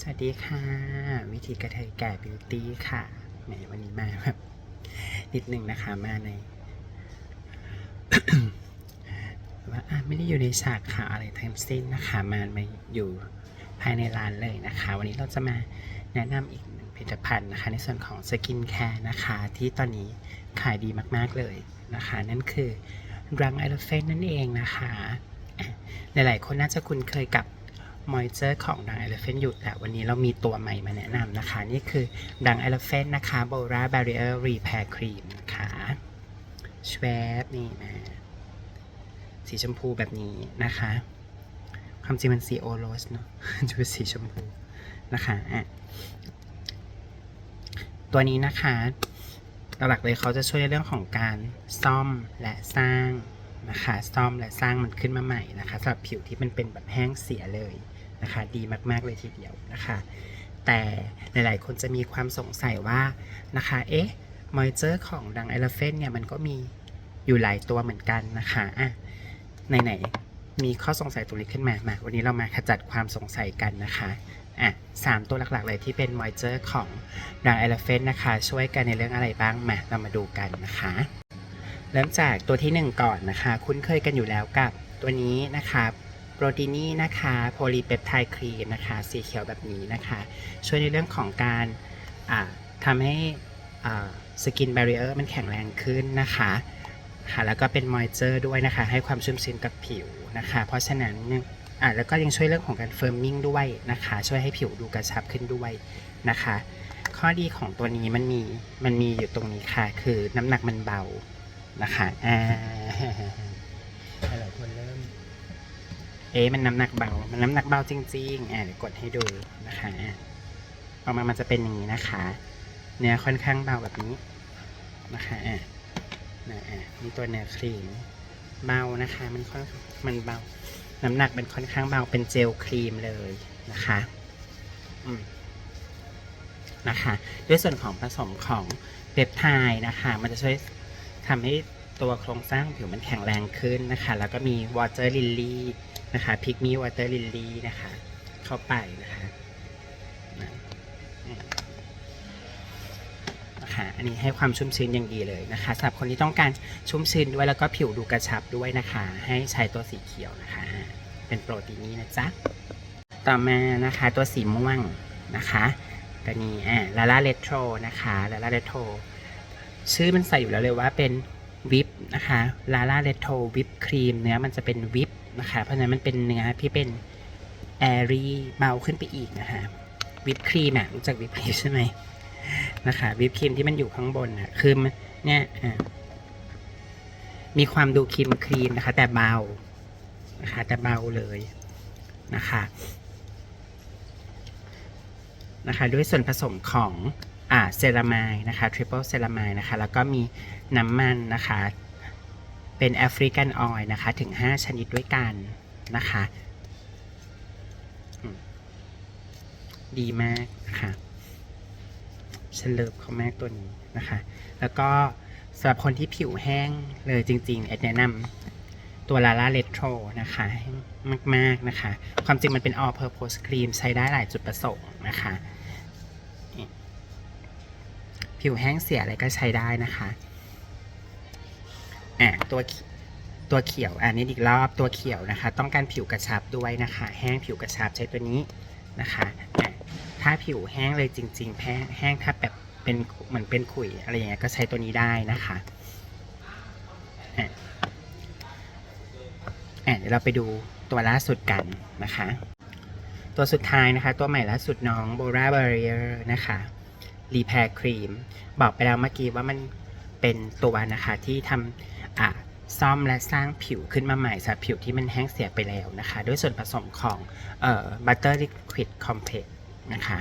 สวัสดีค่ะ วิธีกระเทยแก่บิวตี้ค่ะแหมวันนี้มาแบบนิดนึงนะคะมาในว่าไม่ได้อยู่ในฉากข่าวอะไรทั้งสิ้นนะคะมามาอยู่ภายในร้านเลยนะคะ วันนี้เราจะมาแนะนำอีกหนึ่งผลิตภัณฑ์นะคะ ในส่วนของสกินแคร์นะคะ ที่ตอนนี้ขายดีมากๆเลยนะคะ นั่นคือรังไอเลเฟนนั่นเองนะคะอะหลายๆคนน่าจะคุ้นเคยกับ มอยเจอร์ของดัง Elephant อยู่แต่วันนี้เรามีตัวใหม่มาแนะนำนะคะ นี่คือดัง Elephant นะคะ Bora Barrier Repair Cream นะคะชวบนี่นะสีชมพูแบบนี้นะคะ ความจริงมันสีโอโรสเนาะจะเป็นสีชมพูนะคะอะตัวนี้นะคะหลักเลยเขาจะช่วยในเรื่องของการซ่อมและสร้างนะคะซ่อมและสร้างมันขึ้นมาใหม่นะคะสำหรับผิวที่มันเป็นแบบแห้งเสียเลย นะคะ ดีมาก ๆ เลยทีเดียวนะคะ แต่หลาย ๆ คนจะมีความสงสัยว่านะคะ เอ๊ะมอยเจอร์ของดัง Elephant เนี่ยมันก็มีอยู่หลายตัวเหมือนกันนะคะอะไหนๆมีข้อสงสัยตรงนี้ขึ้นมามาวันนี้เรามาขจัดความสงสัยกันนะคะอะสามตัวหลักๆเลยที่เป็นมอยเจอร์ของดัง Elephant นะคะ ช่วยกันในเรื่องอะไรบ้างมาเรามาดูกันนะคะเริ่มจากตัวที่ 1 ก่อนนะคะ คุ้นเคยกันอยู่แล้วกับตัวนี้นะคะ โปรตีนีนะคะโพลีเปปไทด์ครีมนะคะ สีเขียวแบบนี้นะคะ ช่วยในเรื่องของการอ่าทำให้สกินแบร r เออร์มันแข็งแรงขึ้นนะคะค่ะแล้วก็เป็นมอยเจอร์ด้วยนะคะ ให้ความชุ่มชื้นกับผิวนะคะ เพราะฉะนั้นอ่าแล้วก็ยังช่วยเรื่องของการเฟิร์มมิ่งด้วยนะคะ ช่วยให้ผิวดูกระชับขึ้นด้วยนะคะ ข้อดีของตัวนี้มันมีมันมีอยู่ตรงนี้ค่ะ คือน้ำหนักมันเบานะคะอ่าหลายคนเริ่ม เอ๊ะมันน้ำหนักเบา มันน้ำหนักเบาจริงๆอ่าเดี๋ยวกดให้ดูนะคะออกมามันจะเป็นอย่างนี้นะคะ เนื้อค่อนข้างเบาแบบนี้นะคะอ่านะอ่านี่ตัวเนื้อครีมเบานะคะ มันค่อนมันเบา น้ำหนักเป็นค่อนข้างเบาเป็นเจลครีมเลยนะคะอืมนะคะด้วยส่วนของผสมของเปปไทด์นะคะ มันจะช่วยทำให้ตัวโครงสร้างผิวมันแข็งแรงขึ้นนะคะ แล้วก็มีวอเตอร์ลิลลี่ นะคะพิกมีวอเตอร์ลิลลี่นะคะ เข้าไปนะคะนะคะอันนี้ให้ความชุ่มชื้นอย่างดีเลยนะคะสำหรับคนที่ต้องการชุ่มชื้นด้วยแล้วก็ผิวดูกระชับด้วยนะคะ ให้ใช้ตัวสีเขียวนะคะ เป็นโปรตีนนี้นะจ๊ะต่อมานะคะตัวสีม่วงนะคะตัวนี้อ่าลาลาเลโทรนะคะลาลาเลโทรชื่อมันใส่อยู่แล้วเลยว่าเป็น วิปนะคะลาล่าเรโทวิปครีมเนื้อมันจะเป็นวิปนะคะเพราะฉะนั้นมันเป็นเนื้อที่เป็นแอรี่เบาขึ้นไปอีกนะคะวิปครีมอะรู้จักวิปครีมใช่ไหมนะคะวิปครีมที่มันอยู่ข้างบนอะคือเนี่ยมีความดูครีมครีมนะคะ แต่เบานะคะแต่เบาเลยนะคะนะคะ ด้วยส่วนผสมของ อ่าเซรามายนะคะทริปเปิลเซรามายนะคะแล้วก็มีน้ำมันนะคะเป็นแอฟริกันออยล์นะคะถึง 5 ชนิดด้วยกันนะคะดีมากนะคะฉันเลิฟเขามากตัวนี้นะคะ แล้วก็สำหรับคนที่ผิวแห้งเลยจริงๆ แอดแนะนำตัวลาล่าเลโทรนะคะมาก ๆ นะคะ ความจริงมันเป็น all purpose cream ใช้ได้หลายจุดประสงค์นะคะ ผิวแห้งเสียอะไรก็ใช้ได้นะคะอะตัวตัวเขียวอันนี้อีกรอบตัวเขียวนะคะ ต้องการผิวกระชับด้วยนะคะ แห้งผิวกระชับใช้ตัวนี้นะคะอะถ้าผิวแห้งเลยจริงๆแพ้แห้งถ้าแบบเป็นเหมือนเป็นขุยอะไรอย่างเงี้ยก็ใช้ตัวนี้ได้นะคะอะอะเดี๋ยวเราไปดูตัวล่าสุดกันนะคะ ตัวสุดท้ายนะคะ ตัวใหม่ล่าสุดน้อง Bora Barrier นะคะ รีแพร์ครีมบอกไปแล้วเมื่อกี้ว่ามันเป็นตัวนะคะที่ทำอะซ่อมและสร้างผิวขึ้นมาใหม่สำหรับผิวที่มันแห้งเสียไปแล้วนะคะ ด้วยส่วนผสมของเอ่อ butter liquid complex นะคะ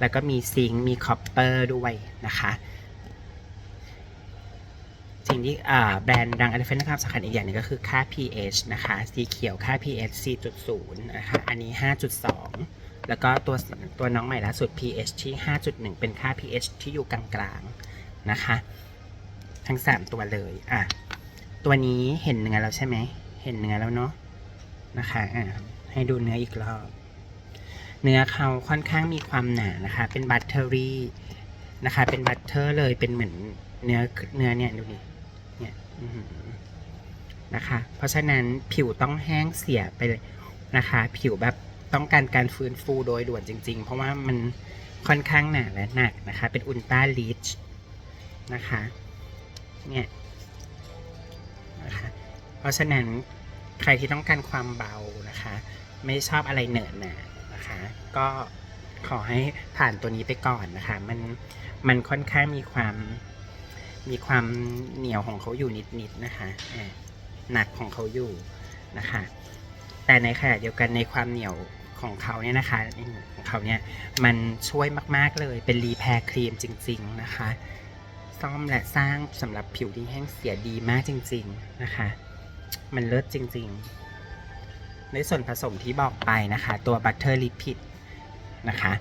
แล้วก็มีซิงค์มีคอปเปอร์ด้วยนะคะสิ่งที่แบรนด์ดัง Elephant นะครับสำคัญอีกอย่างหนึงก็คือค่า pH นะคะ สีเขียวค่า pH 4.0 นะคะ อันนี้ 5.2 แล้วก็ตัวตัวน้องใหม่ล่าสุด pH ที่ 5.1 เป็นค่า pH ที่อยู่กลางๆนะคะ ทั้ง 3 ตัวเลยอะตัวนี้เห็นเนื้อแล้วใช่ไหมเห็นเนื้อแล้วเนาะนะคะอะให้ดูเนื้ออีกรอบเนื้อเขาค่อนข้างมีความหนานะคะ เป็นบัตเตอรี่นะคะ เป็นบัตเตอร์เลยเป็นเหมือนเนื้อเนื้อเนี่ยดูดิเนี่ยนะคะ เพราะฉะนั้นผิวต้องแห้งเสียไปเลยนะคะ ผิวแบบ ต้องการการฟื้นฟูโดยด่วนจริง ๆ เพราะว่ามันค่อนข้างหนาและหนักนะคะ เป็นอุลตราลีชนะคะเนี่ยนะคะเพราะฉะนั้นใครที่ต้องการความเบานะคะ ไม่ชอบอะไรเหนอะหนานะคะ ก็ขอให้ผ่านตัวนี้ไปก่อนนะคะ มันมันค่อนข้างมีความมีความเหนียวของเขาอยู่นิดๆนะคะหนักของเขาอยู่นะคะ แต่ในขณะเดียวกันในความเหนียว ของเขาเนี่ยนะคะของเขาเนี่ยมันช่วยมาก ๆ เลยเป็นรีแพร์ครีมจริง ๆ นะคะ ซ่อมและสร้างสำหรับผิวที่แห้งเสียดีมากจริง ๆ นะคะ มันเลิศจริง ๆ ในส่วนผสมที่บอกไปนะคะ ตัวบัตเตอร์ลิพิดนะคะ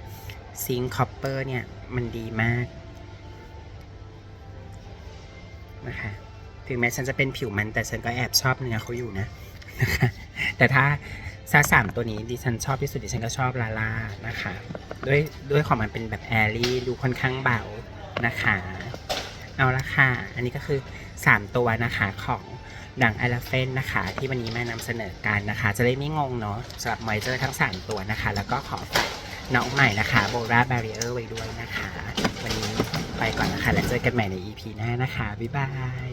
ซิงคอปเปอร์เนี่ยมันดีมากนะคะถึงแม้ฉันจะเป็นผิวมันแต่ฉันก็แอบชอบเนื้อเขาอยู่นะนะคะแต่ถ้า ซาสามตัวนี้ดิฉันชอบที่สุดดิฉันก็ชอบลาล่านะคะ ด้วยด้วยของมันเป็นแบบแอรี่ดูค่อนข้างเบานะคะ เอาละค่ะ อันนี้ก็คือ 3 ตัวนะคะของดังไอลาเฟนนะคะ ที่วันนี้มานำเสนอกันนะคะ จะได้ไม่งงเนาะสำหรับมเจอร์ทั้ง 3 ตัวนะคะ แล้วก็ขอฝากน้องใหม่นะคะโบราบาริเออร์ไว้ด้วยนะคะ วันนี้ไปก่อนนะคะ แล้วเจอกันใหม่ใน EP หน้านะคะ บ๊ายบาย